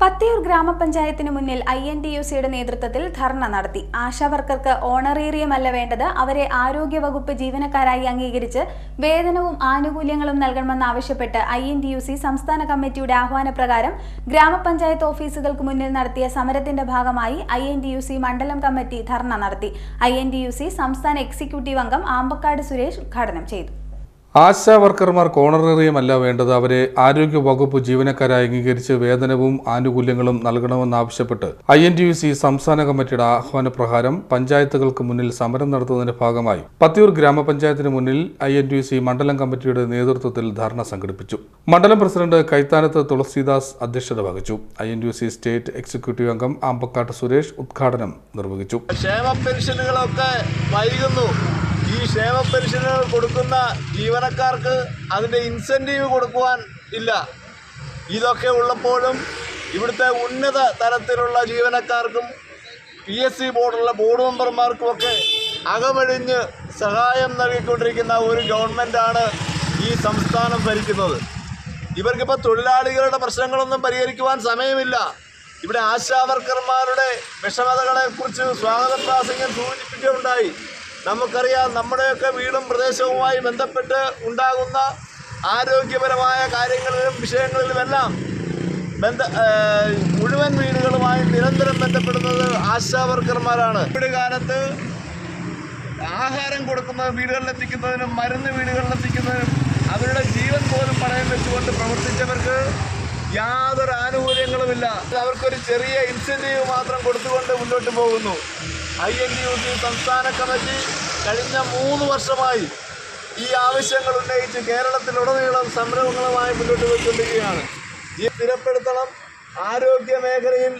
പത്തിയൂർ ഗ്രാമപഞ്ചായത്തിന് മുന്നിൽ I N T U സിയുടെ നേതൃത്വത്തിൽ ധർണ നടത്തി. ആശാവർക്കർക്ക് ഓണറേറിയമല്ല വേണ്ടത്. അവരെ ആരോഗ്യവകുപ്പ് ജീവനക്കാരായി അംഗീകരിച്ച് വേതനവും ആനുകൂല്യങ്ങളും നൽകണമെന്നാവശ്യപ്പെട്ട് I N T U C സംസ്ഥാന കമ്മിറ്റിയുടെ ആഹ്വാനപ്രകാരം ഗ്രാമപഞ്ചായത്ത് ഓഫീസുകൾക്ക് മുന്നിൽ നടത്തിയ സമരത്തിന്റെ ഭാഗമായി I N T U C മണ്ഡലം കമ്മിറ്റി ധർണ നടത്തി. I N T U C സംസ്ഥാന എക്സിക്യൂട്ടീവ് അംഗം ആമ്പക്കാട് സുരേഷ് ഉദ്ഘാടനം ചെയ്തു. ആശാ വർക്കർമാർക്ക് ഓണറേറിയമല്ല വേണ്ടത്. അവരെ ആരോഗ്യ വകുപ്പ് ജീവനക്കാരായി അംഗീകരിച്ച് വേതനവും ആനുകൂല്യങ്ങളും നൽകണമെന്നാവശ്യപ്പെട്ട് I N T U C സംസ്ഥാന കമ്മിറ്റിയുടെ ആഹ്വാനപ്രകാരം പഞ്ചായത്തുകൾക്ക് മുന്നിൽ സമരം നടത്തുന്നതിന്റെ ഭാഗമായി പത്തിയൂർ ഗ്രാമപഞ്ചായത്തിന് മുന്നിൽ I N T U C മണ്ഡലം കമ്മിറ്റിയുടെ നേതൃത്വത്തിൽ ധർണ സംഘടിപ്പിച്ചു. മണ്ഡലം പ്രസിഡന്റ് കൈത്താനത്ത് തുളസീദാസ് അധ്യക്ഷത വഹിച്ചു. I N T U C state executive അംഗം ആമ്പക്കാട്ട് സുരേഷ് ഉദ്ഘാടനം നിർവഹിച്ചു. ക്ഷേമ പെൻഷനുകളൊക്കെ വൈകുന്നു. ഈ ക്ഷേമ പെൻഷനുകൾ കൊടുക്കുന്ന ജീവനക്കാർക്ക് അതിന്റെ ഇൻസെന്റീവ് കൊടുക്കുവാൻ ഇല്ല. ഇതൊക്കെ ഉള്ളപ്പോഴും ഇവിടുത്തെ ഉന്നത തലത്തിലുള്ള ജീവനക്കാർക്കും പി എസ് സി ബോർഡുള്ള ബോർഡ് മെമ്പർമാർക്കുമൊക്കെ അകമഴിഞ്ഞ് സഹായം നൽകിക്കൊണ്ടിരിക്കുന്ന ഒരു ഗവൺമെന്റാണ് ഈ സംസ്ഥാനം ഭരിക്കുന്നത്. ഇവർക്കിപ്പോൾ തൊഴിലാളികളുടെ പ്രശ്നങ്ങളൊന്നും പരിഹരിക്കുവാൻ സമയമില്ല. ഇവിടെ ആശാവർക്കർമാരുടെ വിഷമതകളെക്കുറിച്ച് സ്വാഗതം സ്വാഗത പ്രാസംഗം സൂചിപ്പിക്കുകയുണ്ടായി. നമുക്കറിയാം നമ്മുടെയൊക്കെ വീടും പ്രദേശവുമായി ബന്ധപ്പെട്ട് ഉണ്ടാകുന്ന ആരോഗ്യപരമായ കാര്യങ്ങളിലും വിഷയങ്ങളിലുമെല്ലാം ബന്ധ മുഴുവൻ വീടുകളുമായി നിരന്തരം ബന്ധപ്പെടുന്നത് ആശാവർക്കർമാരാണ് കോവിഡ് കാലത്ത് ആഹാരം കൊടുക്കുന്നത് വീടുകളിലെത്തിക്കുന്നതിനും മരുന്ന് വീടുകളിലെത്തിക്കുന്നതിനും അവരുടെ ജീവൻ പോലും പണയം വെച്ചുകൊണ്ട് പ്രവർത്തിച്ചവർക്ക് യാതൊരു ആനുകൂല്യങ്ങളുമില്ല. അവർക്കൊരു ചെറിയ ഇൻസെന്റീവ് മാത്രം കൊടുത്തുകൊണ്ട് മുന്നോട്ട് പോകുന്നു. I N D U C സംസ്ഥാന കമ്മിറ്റി കഴിഞ്ഞ മൂന്ന് വർഷമായി ഈ ആവശ്യങ്ങൾ ഉന്നയിച്ച് കേരളത്തിലുടനീളം സംരംഭങ്ങളുമായി മുന്നോട്ട് പോയിക്കൊണ്ടിരിക്കുകയാണ് ഈ സ്ഥിരപ്പെടുത്തണം. ആരോഗ്യ മേഖലയിൽ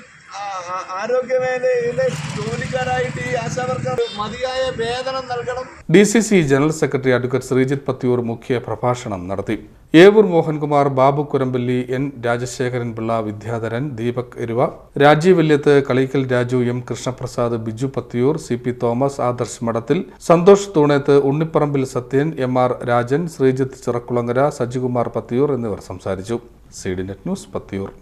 നൽകണം D C C general secretary advocate Sreejith Pathiyoor മുഖ്യ പ്രഭാഷണം നടത്തി. Evoor Mohankumar Babu Kurampalli N Rajasekharan Pillai Vidyadharan Deepak Eruva Rajeev Valyath Kaleekkal Raju M Krishnaprasad Biju Pathiyoor C P Thomas Adarsh Madathil Santhosh Thoonethu Unniparambil Sathyan M R Rajan Sreejith Chirakkulangara Sajikumar Pathiyoor എന്നിവർ സംസാരിച്ചു. C D net news Pathiyoor.